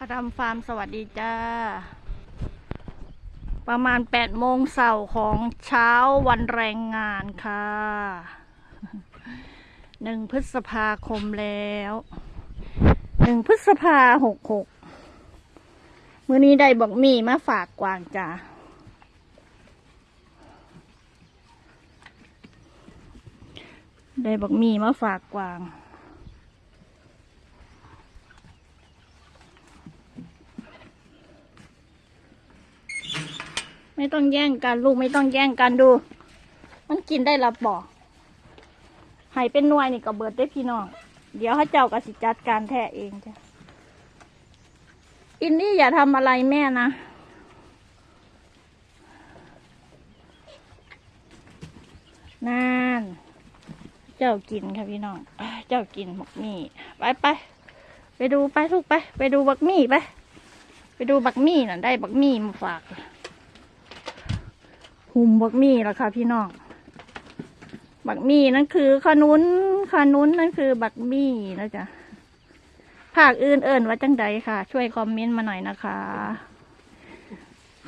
พระดำฟาร์มสวัสดีจ้า ประมาณแปดโมงเสาร์ของเช้าวันแรงงานค่ะหนึ่งพฤษภาคมแล้วหนึ่งพฤษภาหกหกมื้อนี้ได้บอกมีมาฝากกวางจ้าได้บอกมีมาฝากกวาง ไม่ต้องแย่งกันลูกไม่ต้องแย่งกันดู มันกินได้รับบอกให้เป็นหน่วยนี่ก็เบิดได้พี่น้อง เดี๋ยวเขาเจ้าก็สิจัดการแท้เองจ้ะ อินดี้อย่าทำอะไรแม่นะนั่นเจ้ากินค่ะพี่น้อง เจ้ากินบักมี่ไปไปไปดูไปลูกไป ไปดูบักมี่ไป ไปดูบักมี่น่ะได้บักมี่มาฝาก หุ่มบักมี่แล้วค่ะพี่น้อง บักมี่นั่นคือขนุนขนุนนั่นคือบักมี่นะจ๊ะภาคอื่นเอิ่นว่าจังใดค่ะ ช่วยคอมเมนต์มาหน่อยนะคะ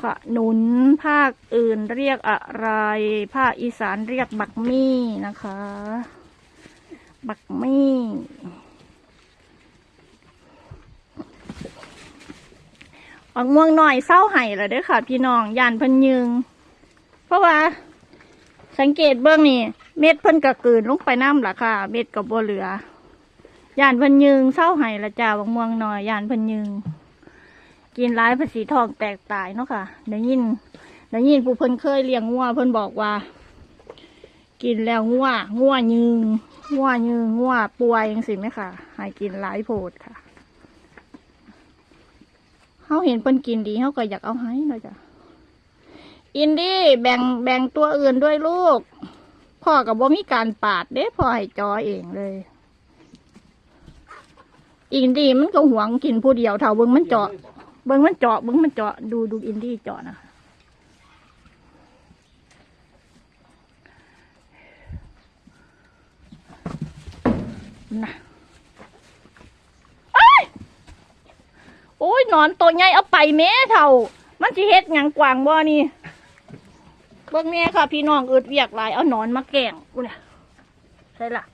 ขนุนภาคอื่นเรียกอะไร ภาคอีสานเรียกบักมี่นะคะ บักมี่บักม่วงหน่อยเศร้าไห้แล้วเด้อค่ะ พี่น้องยานพันยึง เพราะว่า สังเกตเบื้องนี่เม็ดเพิ่นกระกืนลงไปน้ำละค่ะ เม็ดกับบัวเหลือยานเพิ่นยึงเศร้าไห้ละจ้าบักม่วงหน่อยยานเพิ่นยึงกินร้ายภาษีทองแตกตายเนาะค่ะได้ยินได้ยินผู้เพิ่นเคยเลี้ยงงัวเพิ่นบอกว่า กินแล้วงัวงัวยึงงัวยึงงัวป่วยยังสิไหมค่ะให้กินหลายโพดค่ะเขาเห็นเพิ่นกินดีเขาก็อยากเอาให้เนาะจ้ะ อินดี้แบ่งแบ่งตัวอื่นด้วยลูก พ่อกับบ่มีการปาดเด้พ่อให้จอเองเลย อินดี้มันก็หวงกินผู้เดียวเท่าเบิ้งมันเจาะเบิ้งมันเจาะเบิ้งมันเจาะดูดูอินดี้เจาะนะนะโอ้ยหนอนตัวใหญ่เอาไปแม่เท่า มันสิเฮ็ดหยังกวางบ่นี่ เบิ่งแม่ค่ะ พี่น้องอึดเวียกหลายเอาหนอนมาแกล้งกูเนี่ยใช่ล่ะ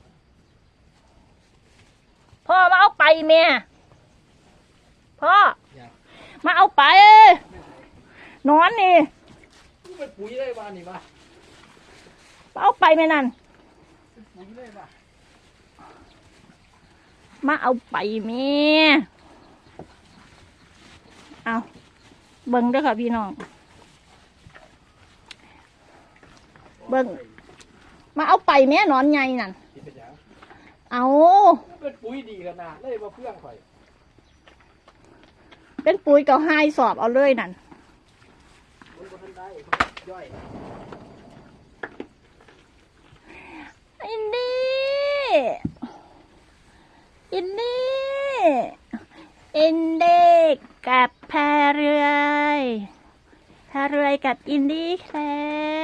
พ่อมาเอาไปแม่พ่อ มาเอาไปหนอนนี่ไปปุ๋ยได้บ้านนี่บ้ามาเอาไปแม่นั่นปุ๋ยได้บ้ามาเอาไปแม่เอาเบิ่งเด้วยค่ะพี่น้อง เบิ่งมาเอาไปแม่หนอนใหญ่นั่นคิดเป็นยังเอาเป็นปุ๋ยดีขนาดเลยมาเพื่องข่อยเป็นปุ๋ยเก่าไฮสอบเอาเลยนั่นมันก็ทันได้ย่อยอินดี้อินดี้อินดี้กับแพรเรือยแพรเรือยกับอินดี้ครับ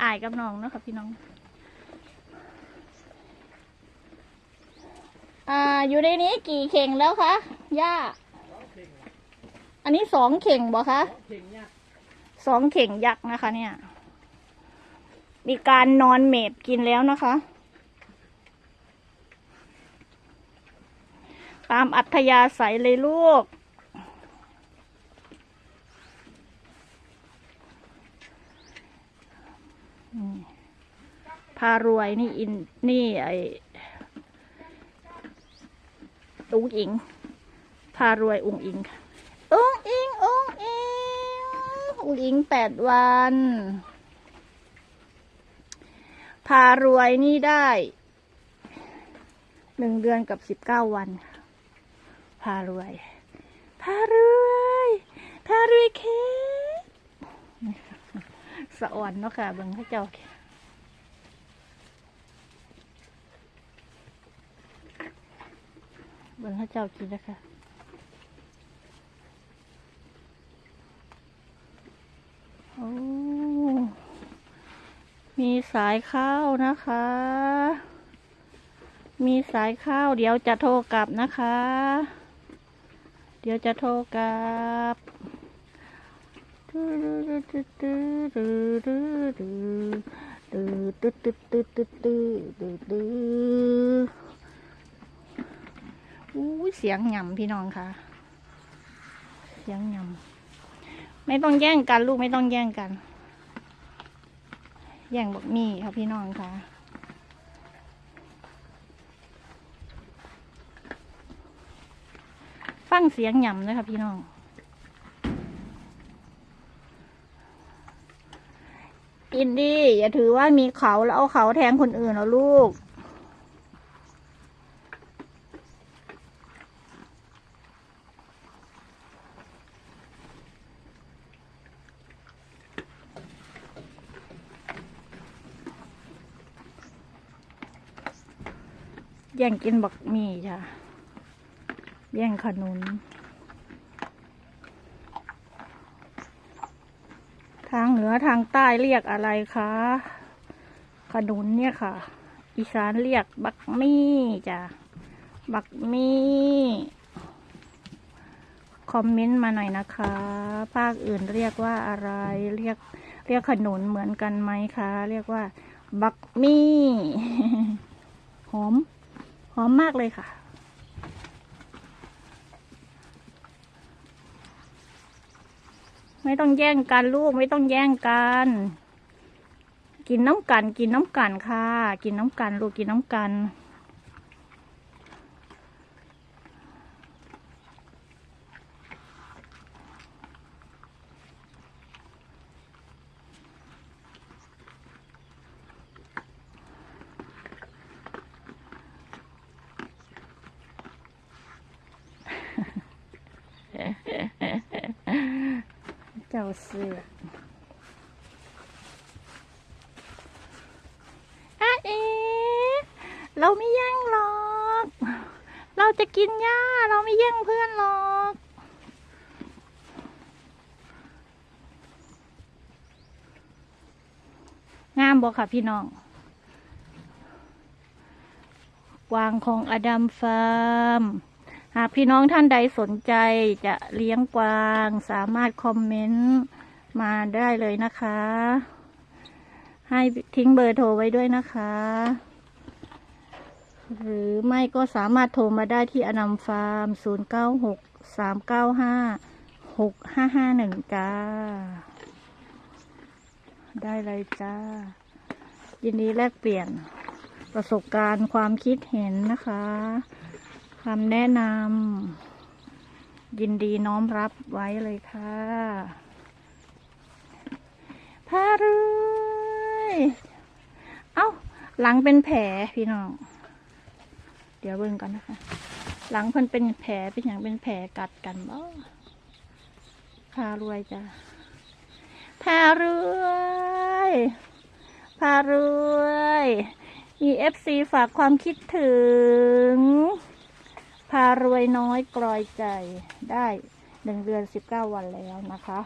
อายกับน้องเนาะครับพี่น้องอ่าอยู่ในนี้กี่เข่งแล้วคะย่าอันนี้สองเข่งบ่คะเข่งเนี่ยสองเข่งยักษ์นะคะ เนี่ยมีการนอนเมดกินแล้วนะคะ ตามอัธยาศัยเลยลูก พารวยนี่อินนี่ไออุ้งอิง พารวยอุ้งอิงค่ะอุ้งอิงอุ้งอิงอุ้งอิงแปดวัน พารวยนี่ได้หนึ่งเดือนกับสิบเก้าวันค่ะพารวย พารวย พารวยเคก สะอ่อนเนาะค่ะเบิ่งพระเจ้าเบิ่งพระเจ้ากินนะคะโอ้มีสายข้าวนะคะ มีสายข้าวเดี๋ยวจะโทรกลับนะคะ เดี๋ยวจะโทรกลับ อู้เสียงหย่ำพี่น้องค่ะ เสียงหย่ำไม่ต้องแย่งกัน ลูกไม่ต้องแย่งกัน แย่งบอกมี่ค่ะพี่น้องค่ะฟังเสียงหย่ำเลยค่ะพี่น้อง อินดี้อย่าถือว่ามีเขาแล้วเอาเขาแทงคนอื่นแล้วลูก แย่งกินบักมี่จ้ะ แย่งขนุน ทาง เหนือทางใต้เรียกอะไรคะขนุนเนี่ยค่ะ อีสานเรียกบักมี่จ้ะบักมี่คอมเมนต์มาหน่อยนะคะ ภาคอื่นเรียกว่าอะไร เรียกเรียกขนุนเหมือนกันไหมคะ เรียกว่า บักมี่ หอม หอมมากเลยค่ะ ไม่ต้องแย่งกันลูกไม่ต้องแย่งกัน กินน้ำกัน กินน้ำกันค่ะ กินน้ำกันลูกกินน้ำกัน เจ้าเสืออะเอเราไม่แย่งหรอก เราจะกินหญ้า เราไม่แย่งเพื่อนหรอกงามบอกค่ะพี่น้องกวางของอดัมฟาร์ม หากพี่น้องท่านใดสนใจจะเลี้ยงกวางสามารถคอมเมนต์มาได้เลยนะคะ ให้ทิ้งเบอร์โทรไว้ด้วยนะคะ หรือไม่ก็สามารถโทรมาได้ที่อนัมฟาร์ม 0 9 6 3 9 5 6 5 5 1 จ้า ได้เลยจ้า ยินดีแลกเปลี่ยนประสบการณ์ความคิดเห็นนะคะ คำแนะนำยินดีน้อมรับไว้เลยค่ะพาเรือยเอ้า หลังเป็นแผลพี่น้อง เดี๋ยวเบิ่งกันนะคะ หลังเพิ่นเป็นแผลเป็นอย่างเป็นแผลกัดกันบ่พารวยจ้ะพารวยพารวย มีเอฟซีฝากความคิดถึง พารวยน้อยกลอยใจได้หนึ่งเดือนสิบเก้าวันแล้วนะคะ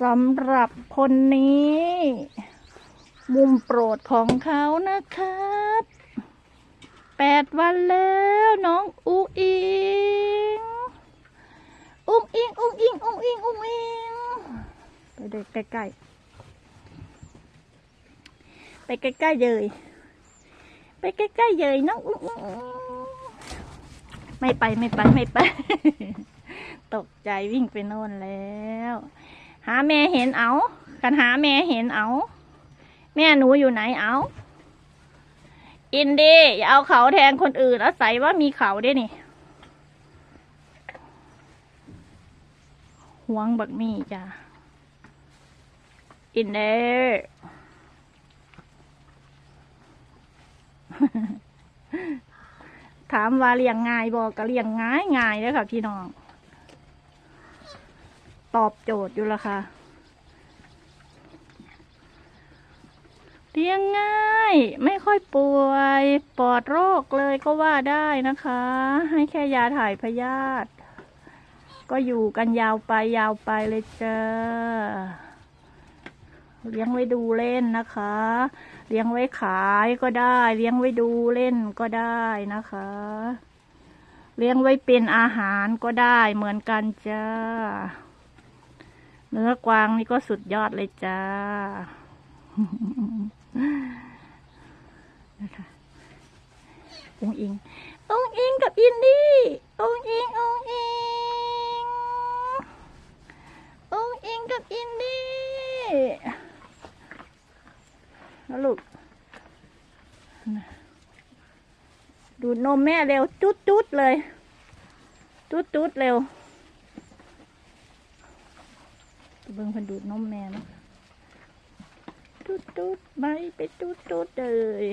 สำหรับคนนี้ มุมโปรดของเขานะครับแปดวันแล้วน้องอูอิงอุ้งอิงอุ้งอิงอุ้งอิงอุ้งอิงไปเด็กใกล้ๆไปใกล้ๆเลยไปใกล้ๆเลยน้องอุ้งอิง ไม่ไปไม่ไปไม่ไป ตกใจวิ่งไปโน่นแล้ว หาแม่เห็นเอากันหาแม่เห็นเอา แม่หนูอยู่ไหนเอาอินดี้อย่าเอาเขาแทนคนอื่นอาศัยว่ามีเขาได้นี่หวงบักมี่จ้ะอินเด้ ถามว่าเลี้ยงง่ายบอกก็เลี้ยงง่ายง่ายเลยค่ะ พี่น้อง ตอบโจทย์อยู่ละค่ะเลี้ยงง่าย ไม่ค่อยป่วยปลอดโรคเลยก็ว่าได้นะคะ ให้แค่ยาถ่ายพยาธิก็อยู่กันยาวไปยาวไปเลยจ้า เลี้ยงไว้ดูเล่นนะคะ เลี้ยงไว้ขายก็ได้ เลี้ยงไว้ดูเล่นก็ได้นะคะ เลี้ยงไว้เป็นอาหารก็ได้เหมือนกันจ้า เนื้อกวางนี่ก็สุดยอดเลยจ้านะคะองอิงองอิงกับอินดี้องอิงองอิงองอิงกับอินดี้ แล้วลูก ดูดนมแม่เร็ว จุดจุดๆเลย จุดจุดๆเร็วเบิ่งพันดูดนมแม่นะจุดจุดๆไปไปจุดจุดๆเลย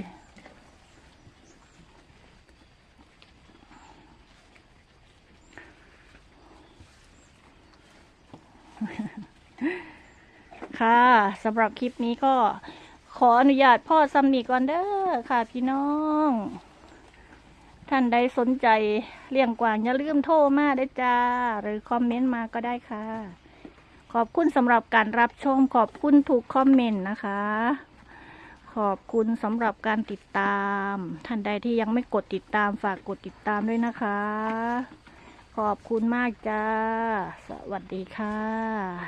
ค่ะสำหรับคลิปนี้ก็ ออนุญาตพ่อซัมนีก่อนเด้อค่ะพี่น้อง ท่านใดสนใจเลี้ยงกวางอย่าลืมโทรมาได้จ้า หรือคอมเมนต์มาก็ได้ค่ะ ขอบคุณสำหรับการรับชม ขอบคุณถูกคอมเมนต์นะคะ ขอบคุณสำหรับการติดตาม ท่านใดที่ยังไม่กดติดตามฝากกดติดตามด้วยนะคะ ขอบคุณมากจ้า สวัสดีค่ะ